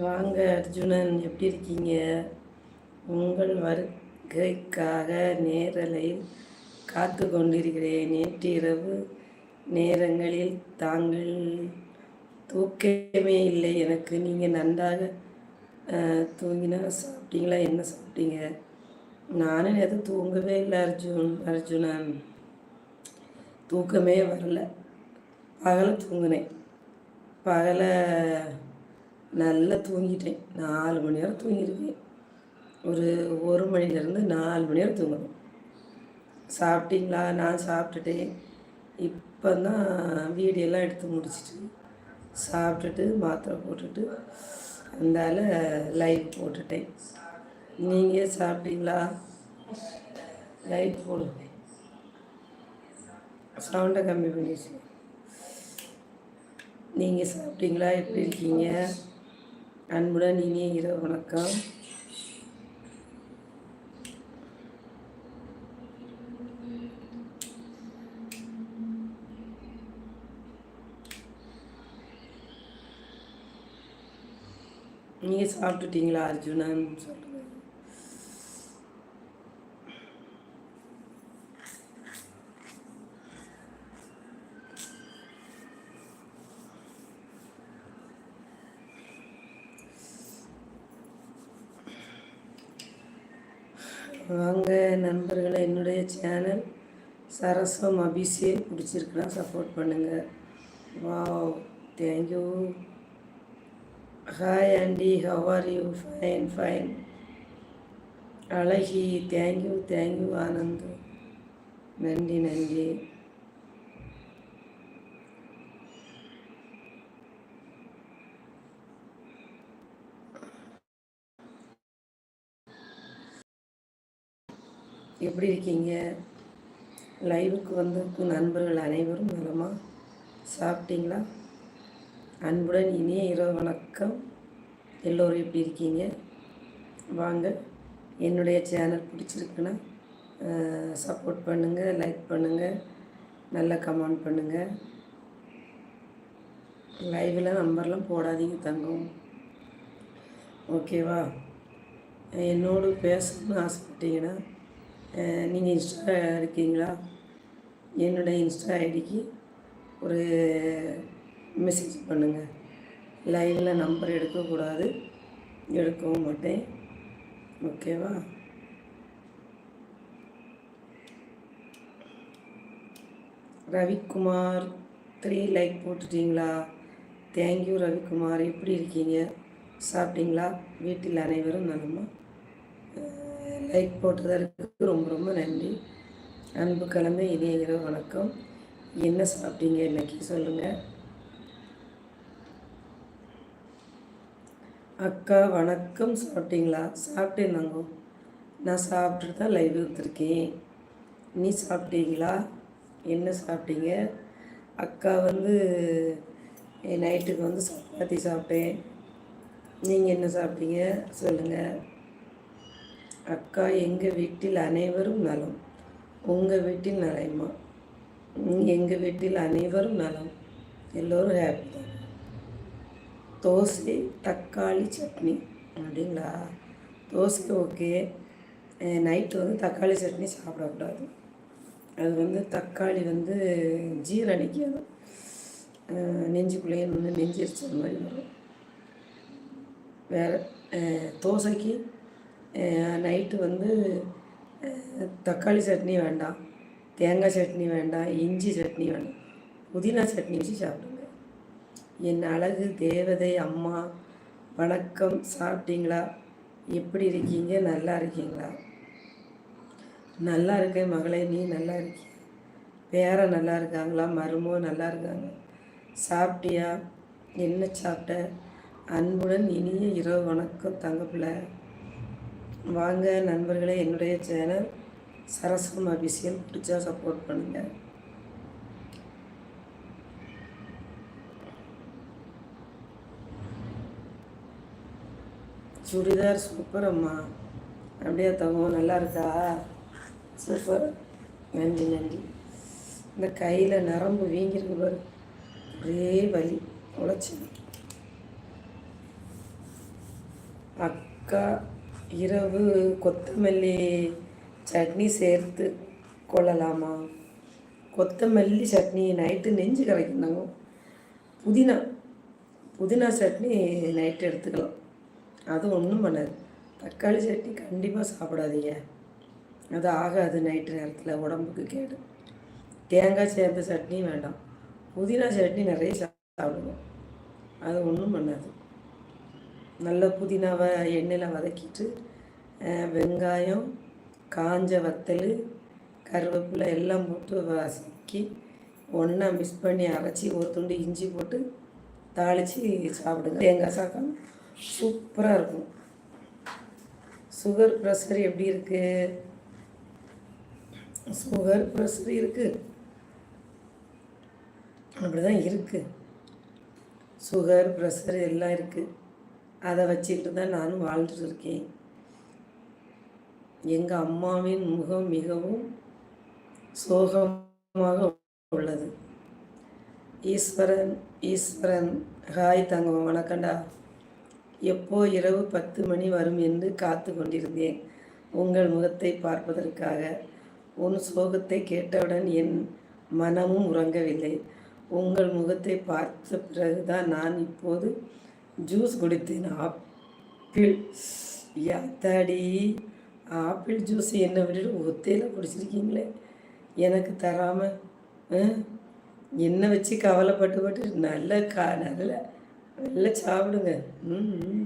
வாங்க அர்ஜுனன் எப்படி இருக்கீங்க? உங்கள் வருகைக்காக நேரலையில் காத்து கொண்டிருக்கிறேன். நேற்று இரவு நேரங்களில் தாங்கள் தூக்கமே இல்லை. எனக்கு நீங்கள் நன்றாக தூங்கினா சாப்பிட்டீங்களா? என்ன சாப்பிட்டீங்க? நானும் எதுவும் தூங்கவே இல்லை அர்ஜுன் அர்ஜுனன். தூக்கமே வரல. பகலை தூங்கினேன். பகலை நல்லா தூங்கிட்டேன். நாலு மணி நேரம் தூங்கியிருக்கேன். ஒரு ஒரு மணிலேருந்து நாலு மணி நேரம் தூங்கணும் சாப்பிட்டீங்களா? நான் சாப்பிட்டுட்டேன். இப்போ தான் வீடியோலாம் எடுத்து முடிச்சிட்டு சாப்பிட்டுட்டு மாத்திரை போட்டுட்டு அந்தால லைட் போட்டுட்டேன். நீங்கள் சாப்பிட்டீங்களா? லைட் போடுங்க சவுண்டை கம்மி பண்ணிடுச்சு. நீங்கள் சாப்பிட்டீங்களா? எப்படி இருக்கீங்க? அன்புடன் இனிய இரவு வணக்கம். நீங்கள் சாப்பிட்டுட்டீங்களா அர்ஜுனன்? சொல்லுங்கள் வாங்க நண்பர்களை என்னுடைய சேனல் சரஸ்வம் அபிஷேக் பிடிச்சிருக்குன்னா சப்போர்ட் பண்ணுங்கள் wow thank you hi aunty how are you fine fine அழகி thank you thank you Anand. நன்றி நன்றி. எப்படி இருக்கீங்க? லைவுக்கு வந்திருக்கும் நண்பர்கள் அனைவரும் நலமாக சாப்பிட்டீங்களா? அன்புடன் இனிய இரவு வணக்கம். எல்லோரும் எப்படி இருக்கீங்க? வாங்க என்னுடைய சேனல் பிடிச்சிருக்குன்னா சப்போர்ட் பண்ணுங்கள் லைக் பண்ணுங்கள் நல்லா கமெண்ட் பண்ணுங்கள் லைவில் நம்பர்லாம் போடாதீங்க தங்கம். ஓகேவா என்னோடு பேசணும்னு ஆசைப்பட்டீங்கன்னா நீங்கள் இன்ஸ்டா இருக்கீங்களா? என்னுடைய இன்ஸ்டா ஐடிக்கு ஒரு மெசேஜ் பண்ணுங்கள் லைவில் நம்பர் எடுக்கக்கூடாது எடுக்கவும் மாட்டேன். ஓகேவா Ravikumar three like போட்டுட்டீங்களா? Thank you Ravikumar. எப்படி இருக்கீங்க? சாப்பிட்டீங்களா? வீட்டில் அனைவரும் நலமா? லைக் போட்டதற்கு ரொம்ப ரொம்ப நன்றி. அன்பு கலந்த இனிய இரவு வணக்கம். என்ன சாப்பிட்டீங்க இன்னைக்கு சொல்லுங்கள் அக்கா வணக்கம். சாப்பிட்டீங்களா? சாப்பிட்டேன் நாங்க நான் சாப்பிட்டுட்டு தான் லைவ் எடுத்திருக்கேன். நீ சாப்பிட்டீங்களா? என்ன சாப்பிட்டீங்க? அக்கா வந்து நைட்டுக்கு வந்து சப்பாத்தி சாப்பிட்டேன். நீங்கள் என்ன சாப்பிட்டீங்க? சொல்லுங்கள் அக்கா எங்கள் வீட்டில் அனைவரும் நலம். உங்கள் வீட்டில் நலமா? எங்கள் வீட்டில் அனைவரும் நலம். எல்லோரும் ஹாப்பி தான்? தோசை தக்காளி சட்னி. அப்படிங்களா? தோசை ஓகே நைட்டு வந்து தக்காளி சட்னி சாப்பிடக்கூடாது. அது வந்து தக்காளி வந்து ஜீரணிக்காது நெஞ்சுக்குள்ளேயே வந்து நெஞ்செரிச்சல் மாதிரி வரும். வேறு தோசைக்கு நைட்டு வந்து தக்காளி சட்னி வேண்டாம் தேங்காய் சட்னி வேண்டாம் இஞ்சி சட்னி வேண்டாம் புதினா சட்னி வச்சு சாப்பிடுங்க. என் அழகு தேவதை அம்மா வணக்கம் சாப்பிட்டீங்களா? எப்படி இருக்கீங்க? நல்லா இருக்கீங்களா? நல்லா இருக்கேன் மகளே நீ நல்லா இருக்கிய? பேரன் நல்லா இருக்காங்களா? மருமோ நல்லா இருக்காங்க. சாப்பிட்டியா? என்ன சாப்பிட்ட? அன்புடன் இனிய இரவு வணக்கம் தங்கப்பிள்ளை. வாங்க நண்பர்களே என்னுடைய சேனல் சரஸ்வம் அபிஷியல் பிடிச்சா சப்போர்ட் பண்ணுங்கள் சுடிதார் சூப்பர் அம்மா. அப்படியே தங்கம் நல்லா இருக்கா? சூப்பர் நன்றி நன்றி. இந்த கையில் நரம்பு வீங்கிருக்கு பாரு. ஒரே வலி உழைச்சி அக்கா இரவு கொத்தமல்லி சட்னி சேர்த்து கொள்ளலாமா? கொத்தமல்லி சட்னி நைட்டு நெஞ்சு கரைக்குந்தாங்க புதினா புதினா சட்னி நைட்டு எடுத்துக்கலாம். அது ஒன்றும் பண்ணாது. தக்காளி சட்னி கண்டிப்பாக சாப்பிடாதீங்க. அது ஆகாது நைட்டு நேரத்தில் உடம்புக்கு கேடு. தேங்காய் சேர்ந்த சட்னி வேண்டாம். புதினா சட்னி நிறைய சாப்பிடுவோம். அது ஒன்றும் பண்ணாது. நல்ல புதினாவை எண்ணெயில் வதக்கிட்டு வெங்காயம் காஞ்ச வத்தல் கருவேப்பிலை எல்லாம் போட்டு வதக்கி ஒன்றா மிக்ஸ் பண்ணி அரைச்சி ஒரு துண்டு இஞ்சி போட்டு தாளித்து சாப்பிடுங்க. தேங்காய் சாக்கம் சூப்பராக இருக்கும். சுகர் ப்ரெஷர் எப்படி இருக்குது சுகர் ப்ரெஷர் இருக்குது அப்படி தான் இருக்குது சுகர் ப்ரெஷர் எல்லாம் இருக்குது அதை வச்சுக்கிட்டு தான் நானும் வாழ்ந்துட்டு இருக்கேன் எங்கள் அம்மாவின் முகம் மிகவும் சோகமாக உள்ளது. ஈஸ்வரன் ஈஸ்வரன் ஹாய் தங்கம் வணக்கம்டா. எப்போ இரவு பத்து மணி வரும் என்று காத்து கொண்டிருந்தேன். உங்கள் முகத்தை பார்ப்பதற்காக. உன் சோகத்தை கேட்டவுடன் என் மனமும் உறங்கவில்லை. உங்கள் முகத்தை பார்த்த பிறகுதான் நான் இப்போது ஜூஸ் குடித்தேன். ஆப்பிள் யாத்தாடி ஆப்பிள் ஜூஸ் என்னை விட்டுட்டு ஒத்தையில் குடிச்சிருக்கீங்களே. எனக்கு தராமல் என்னை வச்சு கவலைப்பட்டு பட்டு நல்ல கா நல்ல நல்ல சாப்பிடுங்க. ம்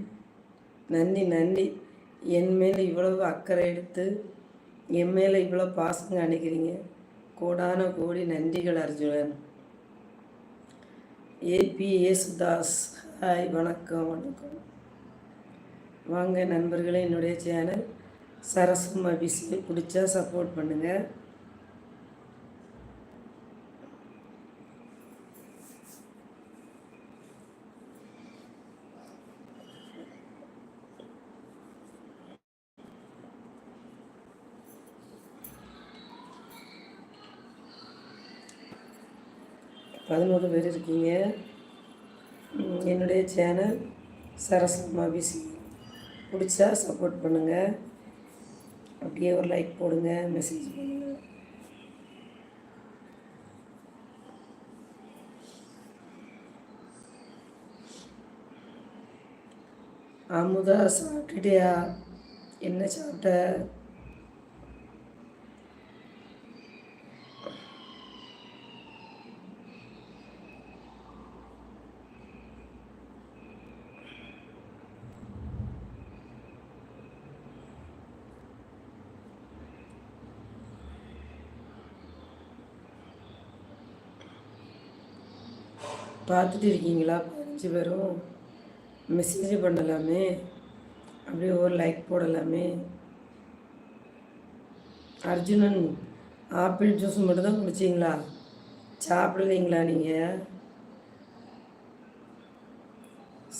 நன்றி நன்றி. என் மேலே இவ்வளவு அக்கறை எடுத்து என் மேலே இவ்வளோ பாசம் அனுக்கிறீங்க கோடான கோடி நன்றிகள் அர்ஜுனன். ஏபி ஏசுதாஸ். ஹாய் வணக்கம் வணக்கம். வாங்க நண்பர்களே என்னுடைய சேனல் சரசும் அபிஷேக். பிடிச்சா சப்போர்ட் பண்ணுங்கள் பதினோரு பேர் இருக்கீங்க. என்னுடைய சேனல் சரஸ்வம் அபிஷேக் பிடிச்சா சப்போர்ட் பண்ணுங்கள் அப்படியே ஒரு லைக் போடுங்க மெசேஜ் பண்ணுங்கள் அமுதா சாப்பிட்டுட்டியா? என்ன சாப்பிட்ட? பார்த்துட்டு இருக்கீங்களா? பதினஞ்சு பேரும் மெசேஜ் பண்ணலாமே. அப்படியே ஒரு லைக் போடலாமே. அர்ஜுனன் ஆப்பிள் ஜூஸ் மட்டும்தான் குடிச்சிங்களா? சாப்பிடலைங்களா நீங்கள்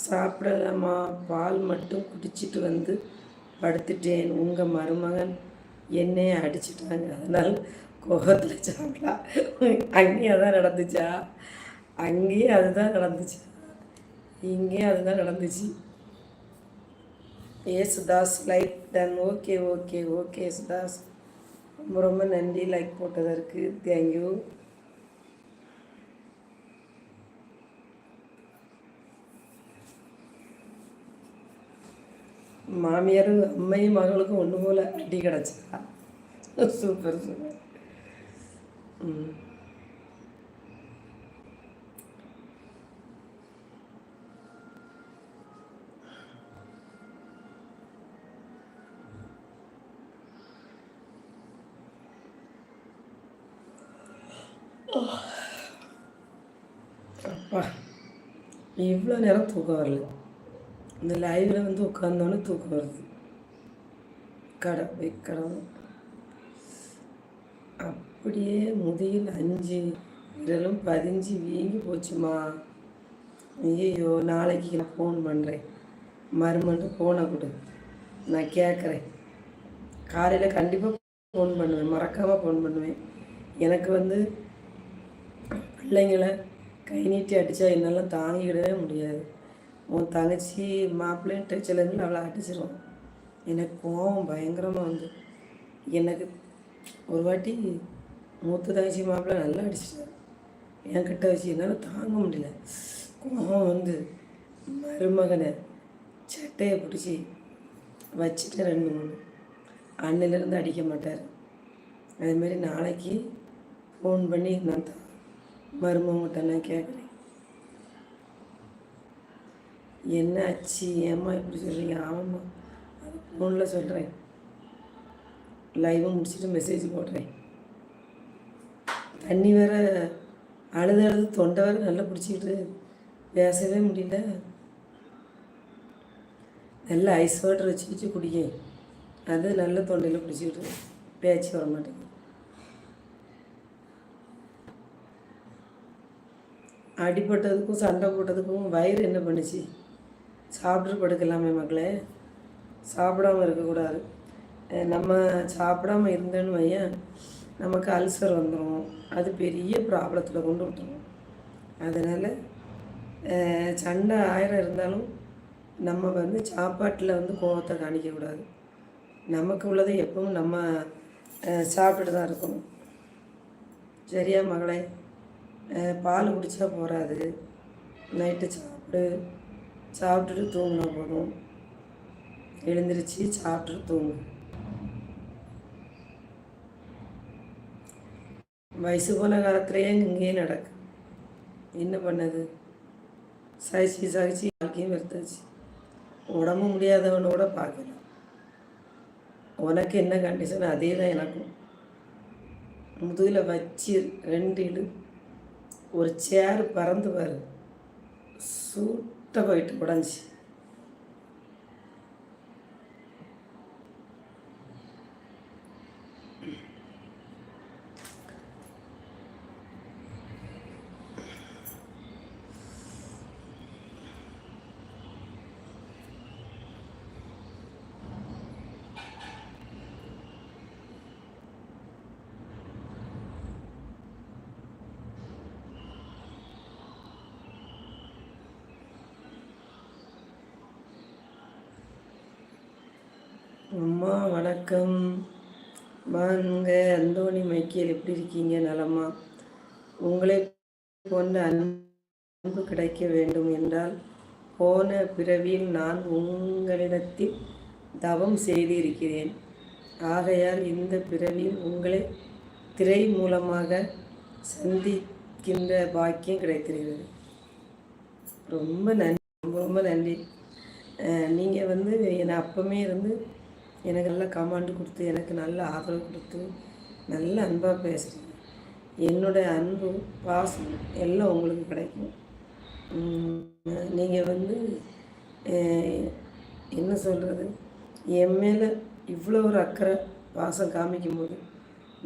சாப்பிடலாமா? பால் மட்டும் குடிச்சிட்டு வந்து படுத்துட்டேன். உங்கள் மருமகன் என்னைய அடிச்சிட்டாங்க. அதனால் கோபத்தில் சாப்பிடலாம். அங்கேயே தான் நடந்துச்சா? அங்கேயும் அதுதான் நடந்துச்சு. இங்கேயும் அதுதான் நடந்துச்சு. ஏ Sudhas like done okay okay okay Sudhas. ரொம்ப ரொம்ப நன்றி லைக் போட்டதற்கு. தேங்க்யூ மாமியாரும் அம்மையும் மகளுக்கும் ஒன்று போல அடி கிடச்சா. Super super. ம். அப்பா இவ்வளோ நேரம் தூக்கம் வரல. இந்த லைவில் வந்து உட்காந்தோன்னே தூக்கம் வருது. கடை கடவுள். அப்படியே முதியில் அஞ்சு விரலும் பதிஞ்சு வீங்கி போச்சுமா. ஐயோ நாளைக்கு நான் ஃபோன் பண்ணுறேன் மறுமண்டு ஃபோனை கொடு. நான் கேட்குறேன். காலையில் கண்டிப்பாக ஃபோன் பண்ணுவேன். மறக்காமல் ஃபோன் பண்ணுவேன். எனக்கு வந்து பிள்ளைங்களை கை நீட்டி அடித்தா என்னால் தாங்கிக்கிடவே முடியாது. உன் தங்கச்சி மாப்பிள்ளையும் டச்சிலேருந்து அவளை அடிச்சிருவான். எனக்கு கோவம் பயங்கரமாக வந்து. எனக்கு ஒரு வாட்டி மூத்த தங்கச்சி மாப்பிள்ளை நல்லா அடிச்சிட்டாரு என்கிட்ட வச்சு என்னால் தாங்க முடியல. கோவம் வந்து மருமகனை சட்டையை பிடிச்சி வச்சுட்டு ரெண்டு மூணு அண்ணிலேருந்து அடிக்க மாட்டார். அதுமாரி நாளைக்கு ஃபோன் பண்ணி நான் தான் நான் கேட்குறேன்? என்ன ஆச்சு ஏம்மா இப்படி சொல்கிறீங்க ஆமாம்மா. அது ஃபோனில் சொல்கிறேன் லைவை முடிச்சுட்டு மெசேஜ் போடுறேன். தண்ணி வேற அழுது அழுது தொண்டை வேற நல்லா பிடிச்சிக்கிட்டு பேசவே முடியல. நல்ல ஐஸ் வாட்டர் வச்சு வச்சு குடிக்க அது நல்ல தொண்டையில் பிடிச்சிக்கிட்டு பேச்சு வர மாட்டேங்குது. அடிப்பட்டதுக்கும் சண்டை போட்டதுக்கும் வயிறு என்ன பண்ணுச்சு? சாப்பிட்டு படுக்கலாமே மக்களே. சாப்பிடாம இருக்கக்கூடாது. நம்ம சாப்பிடாம இருந்தோன்னு வையன் நமக்கு அல்சர் வந்துடும் அது பெரிய ப்ராப்ளத்தில் கொண்டு விட்டுரும் அதனால் சண்டை ஆயிரம் இருந்தாலும் நம்ம வந்து சாப்பாட்டில் வந்து கோவத்தை காணிக்கக்கூடாது நமக்கு உள்ளதை எப்பவும் நம்ம சாப்பிட்டுட்டு தான் இருக்கணும். சரியா மகளே பால் குடித்தா போகாது நைட்டு சாப்பிட்டு சாப்பிட்டுட்டு தூங்கினா போதும். எழுந்திரிச்சு சாப்பிட்டுட்டு தூங்கும் வயசு போன காலத்துலேயே இங்கேயே நடக்கு. என்ன பண்ணது? சகிச்சு சகிச்சு வாழ்க்கையும் வெறுத்தாச்சு. உடம்பு முடியாதவனை கூட பார்க்கலாம் உனக்கு என்ன கண்டிஷன் அதே தான் எனக்கும். முதுகில் வச்சு ரெண்டு இழு ஒரு சேர் பறந்து பாரு. சூட்ட போயிட்டு உடஞ்சி அம்மா வணக்கம். வாங்க அந்தோணி மைக்கேல் எப்படி இருக்கீங்க? நலமா? உங்களை போன்ற அன்பு கிடைக்க வேண்டும் என்றால் போன பிறவியில் நான் உங்களிடத்தில் தவம் செய்திருக்கிறேன். ஆகையால் இந்த பிறவியில் உங்களை திரை மூலமாக சந்திக்கின்ற பாக்கியம் கிடைத்திருக்கிறது. ரொம்ப நன்றி ரொம்ப ரொம்ப நன்றி நீங்கள் வந்து என்னை அப்பமே இருந்து எனக்கு நல்ல கமாண்டு கொடுத்து எனக்கு நல்ல ஆதரவு கொடுத்து நல்ல அன்பாக பேசுகிறீங்க என்னுடைய அன்பு பாசம் எல்லாம் உங்களுக்கு கிடைக்கும். நீங்கள் வந்து என்ன சொல்கிறது என் மேலே இவ்வளோ ஒரு அக்கறை பாசம் காமிக்கும்போது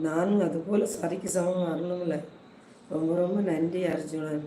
நானும் அதுபோல் சரிக்கு சமம் வரணும்ல. ரொம்ப ரொம்ப நன்றி அர்ஜுனன்.